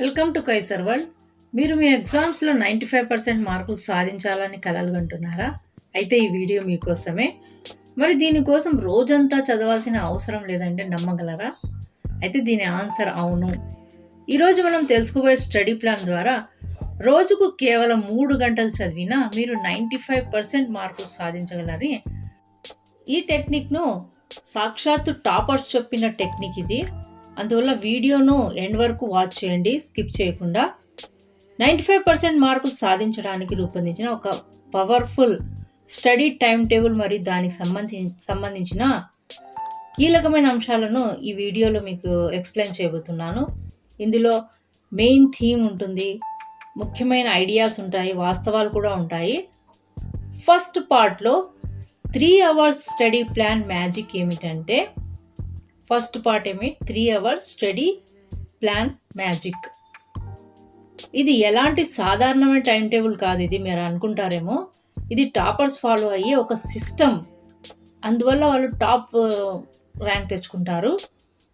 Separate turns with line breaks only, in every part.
Welcome to Kaiser world మీరు మీ ఎగ్జామ్స్లో ninety five percent మార్కులు సాధించాలని కలలుగంటున్నారా అయితే ఈ వీడియో మీకోసమే. మరి దీనికోసం రోజంతా చదవాల్సిన అవసరం లేదంటే నమ్మగలరా? అయితే దీని ఆన్సర్ అవును. ఈరోజు మనం తెలుసుకోబోయే స్టడీ ప్లాన్ ద్వారా రోజుకు కేవలం మూడు గంటలు చదివినా మీరు నైంటీ ఫైవ్ పర్సెంట్ మార్కులు సాధించగలరని. ఈ టెక్నిక్ను సాక్షాత్తు టాపర్స్ చెప్పిన టెక్నిక్ ఇది. అందువల్ల వీడియోను ఎండ్ వరకు వాచ్ చేయండి స్కిప్ చేయకుండా. నైంటీ ఫైవ్ పర్సెంట్ మార్కులు సాధించడానికి రూపొందించిన ఒక పవర్ఫుల్ స్టడీ టైం టేబుల్ మరియు దానికి సంబంధి సంబంధించిన కీలకమైన అంశాలను ఈ వీడియోలో మీకు ఎక్స్ప్లెయిన్ చేయబోతున్నాను. ఇందులో మెయిన్ థీమ్ ఉంటుంది ముఖ్యమైన ఐడియాస్ ఉంటాయి వాస్తవాలు కూడా ఉంటాయి. ఫస్ట్ పార్ట్లో three hours study plan magic ఏమిటంటే ఫస్ట్ పార్ట్ ఏమి? Three hours study plan magic. ఇది ఎలాంటి సాధారణమైన టైం టేబుల్ కాదు ఇది మీరు అనుకుంటారేమో. ఇది టాపర్స్ ఫాలో అయ్యే ఒక సిస్టమ్. అందువల్ల వాళ్ళు టాప్ ర్యాంక్ తెచ్చుకుంటారు.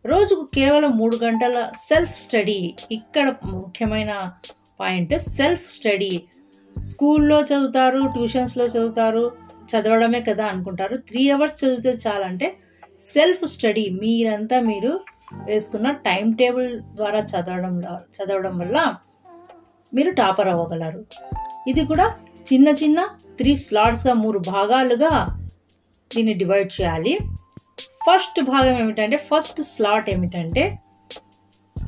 రోజుకు కేవలం మూడు గంటల సెల్ఫ్ స్టడీ. ఇక్కడ ముఖ్యమైన పాయింట్ సెల్ఫ్ స్టడీ. స్కూల్లో చదువుతారు ట్యూషన్స్లో చదువుతారు చదవడమే కదా అనుకుంటారు. త్రీ అవర్స్ చదివితే చాలంటే సెల్ఫ్ స్టడీ మీరంతా మీరు వేసుకున్న టైం టేబుల్ ద్వారా చదవడం చదవడం వల్ల మీరు టాపర్ అవ్వగలరు. ఇది కూడా చిన్న చిన్న త్రీ స్లాట్స్గా మూడు భాగాలుగా దీన్ని డివైడ్ చేయాలి. ఫస్ట్ భాగం ఏమిటంటే ఫస్ట్ స్లాట్ ఏమిటంటే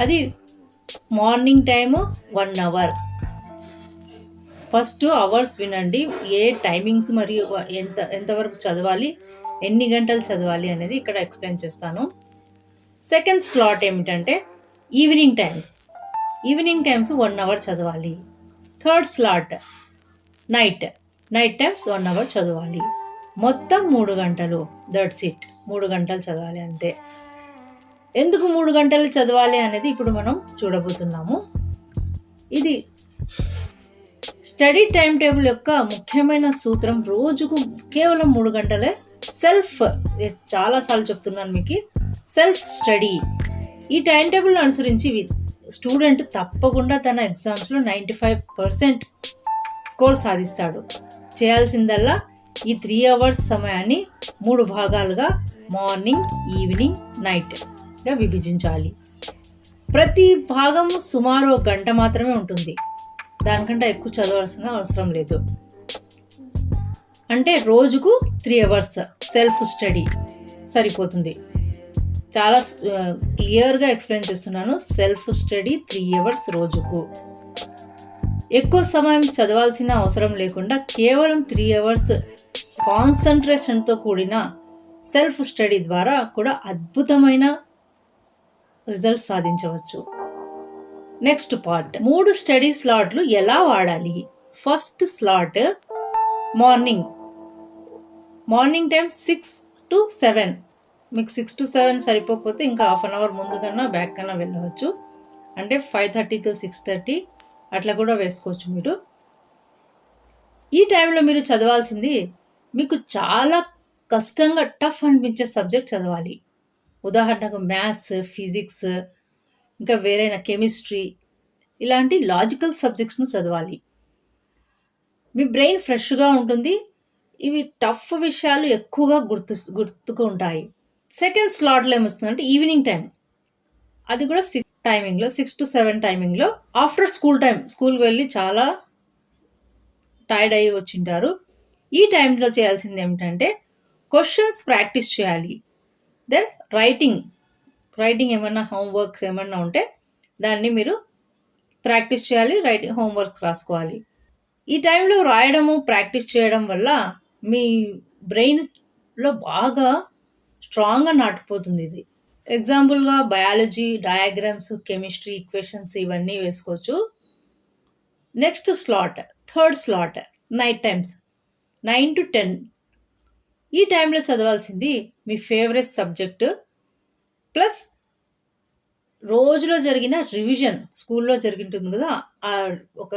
అది morning time one hour. First hours వినండి ఏ టైమింగ్స్ మరియు ఎంత ఎంతవరకు చదవాలి ఎన్ని గంటలు చదవాలి అనేది ఇక్కడ ఎక్స్ప్లెయిన్ చేస్తాను. సెకండ్ స్లాట్ ఏమిటంటే evening times evening times one hour చదవాలి. Third slot night night times one hour చదవాలి. మొత్తం మూడు గంటలు దట్స్ ఇట్ మూడు గంటలు చదవాలి అంతే. ఎందుకు మూడు గంటలు చదవాలి అనేది ఇప్పుడు మనం చూడబోతున్నాము. ఇది స్టడీ టైం టేబుల్ యొక్క ముఖ్యమైన సూత్రం. రోజుకు కేవలం మూడు గంటలే సెల్ఫ్ చాలాసార్లు చెప్తున్నాను మీకు సెల్ఫ్ స్టడీ. ఈ టైం టేబుల్ను అనుసరించి స్టూడెంట్ తప్పకుండా తన ఎగ్జామ్స్లో నైంటీ ఫైవ్ పర్సెంట్ స్కోర్ సాధిస్తాడు. చేయాల్సిందల్లా ఈ త్రీ అవర్స్ సమయాన్ని మూడు భాగాలుగా మార్నింగ్ ఈవినింగ్ నైట్గా విభజించాలి. ప్రతి భాగం సుమారు ఒక గంట మాత్రమే ఉంటుంది. దానికంటే ఎక్కువ చదవాల్సిన అవసరం లేదు. అంటే రోజుకు త్రీ అవర్స్. సెల్ఫ్ స్టడీ సరిపోతుంది. చాలా క్లియర్గా ఎక్స్ప్లెయిన్ చేస్తున్నాను. సెల్ఫ్ స్టడీ త్రీ అవర్స్ రోజుకు. ఎక్కువ సమయం చదవాల్సిన అవసరం లేకుండా కేవలం త్రీ అవర్స్ కాన్సన్ట్రేషన్తో కూడిన సెల్ఫ్ స్టడీ ద్వారా కూడా అద్భుతమైన రిజల్ట్స్ సాధించవచ్చు. నెక్స్ట్ పార్ట్ మూడు స్టడీ స్లాట్లు ఎలా వాడాలి? First slot morning morning time six to seven. మీకు సిక్స్ టు సెవెన్ సరిపోకపోతే ఇంకా హాఫ్ అన్ అవర్ ముందు కన్నా బ్యాక్ కన్నా వెళ్ళవచ్చు. అంటే five thirty to six thirty అట్లా కూడా వేసుకోవచ్చు మీరు. ఈ టైంలో మీరు చదవాల్సింది మీకు చాలా కష్టంగా టఫ్ అనిపించే సబ్జెక్ట్ చదవాలి. ఉదాహరణకు మ్యాథ్స్ ఫిజిక్స్ ఇంకా వేరైనా కెమిస్ట్రీ ఇలాంటి లాజికల్ సబ్జెక్ట్స్ను చదవాలి. మీ బ్రెయిన్ ఫ్రెష్గా ఉంటుంది ఇవి టఫ్ విషయాలు ఎక్కువగా గుర్తు గుర్తుకు ఉంటాయి సెకండ్ స్లాట్లో ఏమొస్తుందంటే ఈవినింగ్ టైం. అది కూడా సిక్స్ టైమింగ్లో సిక్స్ టు సెవెన్ టైమింగ్లో. ఆఫ్టర్ స్కూల్ టైం స్కూల్కి వెళ్ళి చాలా టైర్డ్ అయ్యి వచ్చింటారు. ఈ టైంలో చేయాల్సింది ఏమిటంటే క్వశ్చన్స్ ప్రాక్టీస్ చేయాలి. దెన్ రైటింగ్ రైటింగ్ ఏమన్నా హోంవర్క్స్ ఏమన్నా ఉంటే దాన్ని మీరు ప్రాక్టీస్ చేయాలి రైటింగ్ హోంవర్క్స్ రాసుకోవాలి. ఈ టైంలో రాయడము ప్రాక్టీస్ చేయడం వల్ల మీ బ్రెయిన్లో బాగా స్ట్రాంగ్గా నాటిపోతుంది ఇది. ఎగ్జాంపుల్గా బయాలజీ డయాగ్రామ్స్ కెమిస్ట్రీ ఈక్వేషన్స్ ఇవన్నీ వేసుకోవచ్చు. Next slot third slot night times nine to ten ఈ టైంలో చదవాల్సింది మీ ఫేవరెట్ సబ్జెక్టు ప్లస్ రోజులో జరిగిన రివిజన్ స్కూల్లో జరిగింటుంది కదా ఆ ఒక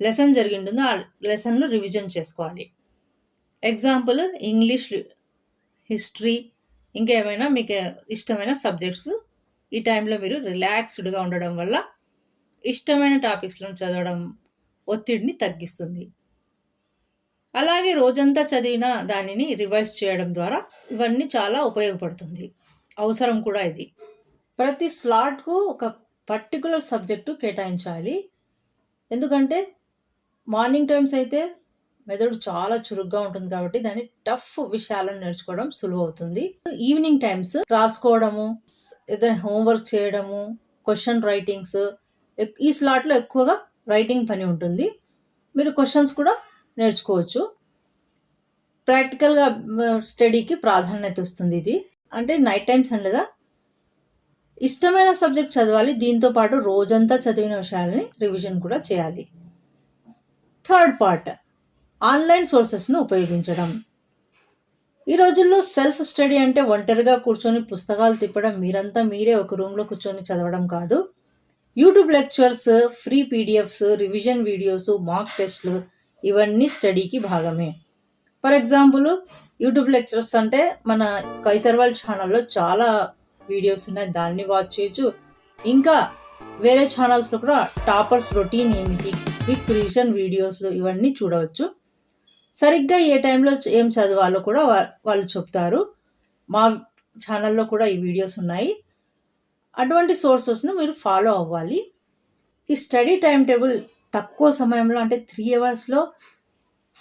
లెసన్ జరిగింటుందో ఆ లెసన్ను రివిజన్ చేసుకోవాలి. ఎగ్జాంపుల్ ఇంగ్లీష్ హిస్టరీ ఇంకా ఏమైనా మీకు ఇష్టమైన సబ్జెక్ట్స్ ఈ టైంలో మీరు రిలాక్స్డ్గా ఉండడం వల్ల ఇష్టమైన టాపిక్స్‌లను చదవడం ఒత్తిడిని తగ్గిస్తుంది. అలాగే రోజంతా చదివిన దానిని రివైజ్ చేయడం ద్వారా ఇవన్నీ చాలా ఉపయోగపడుతుంది. అవసరం కూడా ఇది. ప్రతి స్లాట్‌కు ఒక పర్టికులర్ సబ్జెక్టు కేటాయించాలి. ఎందుకంటే మార్నింగ్ టైమ్స్ అయితే మెదడు చాలా చురుగ్గా ఉంటుంది కాబట్టి దాన్ని టఫ్ విషయాలను నేర్చుకోవడం సులువవుతుంది. ఈవినింగ్ టైమ్స్ రాసుకోవడము, ఏదైనా హోంవర్క్ చేయడము, క్వశ్చన్ రైటింగ్స్ ఈ స్లాట్‌లో ఎక్కువగా రైటింగ్ పని ఉంటుంది. మీరు క్వశ్చన్స్ కూడా నేర్చుకోవచ్చు. ప్రాక్టికల్‌గా స్టడీకి ప్రాధాన్యత ఇస్తుంది ఇది. అంటే నైట్ టైమ్స్ అండగా ఇష్టమైన సబ్జెక్ట్ చదవాలి. దీంతో పాటు రోజంతా చదివిన విషయాల్ని రివిజన్ కూడా చేయాలి. థర్డ్ పార్ట్ ఆన్‌లైన్ సోర్సెస్‌ను ఉపయోగించడం. ఈ రోజుల్లో సెల్ఫ్ స్టడీ అంటే ఒంటరిగా కూర్చొని పుస్తకాలు తిప్పడం, మీరంతా మీరే ఒక రూమ్‌లో కూర్చొని చదవడం కాదు. YouTube lectures, free PDFs, revision videos, mock టెస్ట్‌లు ఇవన్నీ స్టడీకి భాగమే. ఫర్ ఎగ్జాంపుల్ యూట్యూబ్ లెక్చర్స్ అంటే మన కైసర్వాల్ ఛానల్‌లో చాలా వీడియోస్ ఉన్నాయి. దాన్ని వాచ్ చేయొచ్చు. ఇంకా వేరే ఛానల్స్‌లో కూడా టాపర్స్ రొటీన్ ఏమిటి, క్విక్ రివిజన్ వీడియోస్‌లు ఇవన్నీ చూడవచ్చు. సరిగ్గా ఏ టైంలో ఏం చదవాలో కూడా వాళ్ళు చెప్తారు. మా ఛానల్‌లో కూడా ఈ వీడియోస్ ఉన్నాయి. అటువంటి సోర్సెస్‌ను మీరు ఫాలో అవ్వాలి. ఈ స్టడీ టైం టేబుల్ తక్కువ సమయంలో అంటే త్రీ అవర్స్‌లో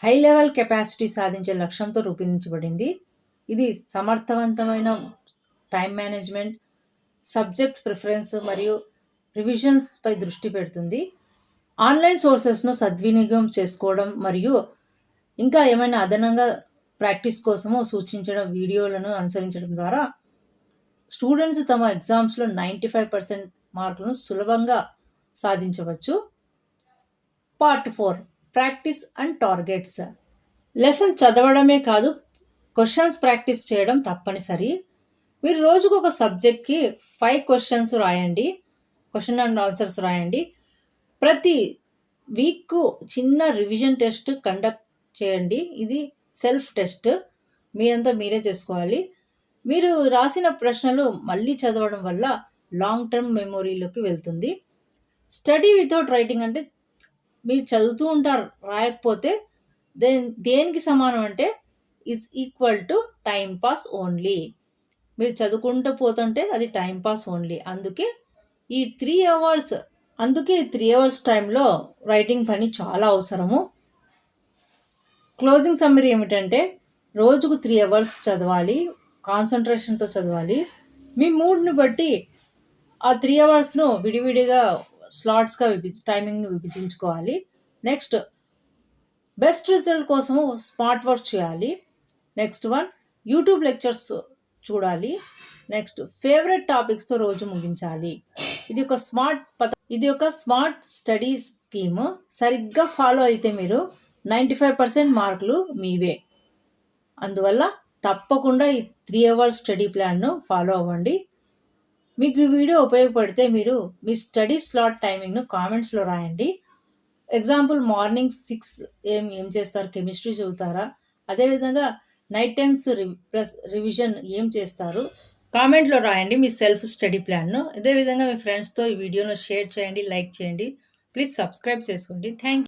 హై లెవెల్ కెపాసిటీ సాధించే లక్ష్యంతో రూపొందించబడింది. ఇది సమర్థవంతమైన టైం మేనేజ్‌మెంట్, సబ్జెక్ట్ ప్రిఫరెన్స్ మరియు రివిజన్స్‌పై దృష్టి పెడుతుంది. ఆన్‌లైన్ సోర్సెస్‌ను సద్వినియోగం చేసుకోవడం మరియు ఇంకా ఏమైనా అదనంగా ప్రాక్టీస్ కోసము సూచించడం వీడియోలను అనుసరించడం ద్వారా స్టూడెంట్స్ తమ ఎగ్జామ్స్‌లో 95% మార్కులను సులభంగా సాధించవచ్చు. Part four practice and targets. Lesson చదవడమే కాదు క్వశ్చన్స్ ప్రాక్టీస్ చేయడం తప్పనిసరి. మీరు రోజుకు ఒక సబ్జెక్ట్‌కి ఫైవ్ క్వశ్చన్స్ రాయండి. క్వశ్చన్ అండ్ ఆన్సర్స్ రాయండి. ప్రతి వీక్‌కు చిన్న రివిజన్ టెస్ట్ కండక్ట్ చేయండి. ఇది సెల్ఫ్ టెస్ట్. మీ అంతా మీరే చేసుకోవాలి. మీరు రాసిన ప్రశ్నలు మళ్ళీ చదవడం వల్ల లాంగ్ టర్మ్ మెమొరీలోకి వెళ్తుంది. స్టడీ వితౌట్ రైటింగ్ అంటే మీరు చదువుతూ ఉంటారు. రాయకపోతే దేన్ దేనికి సమానం అంటే is equal to time pass only. మీరు చదువుకుంటూ పోతుంటే అది టైం పాస్ ఓన్లీ. అందుకే ఈ త్రీ అవర్స్ అందుకే ఈ 3 అవర్స్ టైంలో రైటింగ్ పని చాలా అవసరము. క్లోజింగ్ సమ్మరీ ఏమిటంటే రోజుకు త్రీ అవర్స్ చదవాలి. కాన్సన్ట్రేషన్తో చదవాలి. మీ మూడ్‌ని బట్టి ఆ త్రీ అవర్స్‌ను విడివిడిగా స్లాట్స్‌గా విభి టైమింగ్ను విభజించుకోవాలి. నెక్స్ట్ బెస్ట్ రిజల్ట్ కోసము స్మార్ట్ వర్క్ చేయాలి. నెక్స్ట్ వన్ యూట్యూబ్ లెక్చర్స్ చూడాలి. నెక్స్ట్ ఫేవరెట్ టాపిక్స్‌తో రోజు ముగించాలి. ఇది ఒక స్మార్ట్ పద ఇది ఒక స్మార్ట్ స్టడీ స్కీమ్. సరిగ్గా ఫాలో అయితే మీరు 95% మార్కులు మీవే. అందువల్ల తప్పకుండా ఈ త్రీ అవర్స్ స్టడీ ప్లాన్‌ను ఫాలో అవ్వండి. మీకు ఈ వీడియో ఉపయోగపడితే మీరు మీ స్టడీ స్లాట్ టైమింగ్‌ను కామెంట్స్‌లో రాయండి. ఎగ్జాంపుల్ మార్నింగ్ సిక్స్ ఏం ఏం చేస్తారు? కెమిస్ట్రీ చదువుతారా? అదేవిధంగా నైట్ టైమ్స్ రి ప్లస్ రివిజన్ ఏం చేస్తారు? కామెంట్‌లో రాయండి మీ సెల్ఫ్ స్టడీ ప్లాన్‌ను. అదే విధంగా మీ ఫ్రెండ్స్‌తో ఈ వీడియోను షేర్ చేయండి, లైక్ చేయండి. ప్లీజ్ సబ్స్క్రైబ్ చేసుకోండి. థ్యాంక్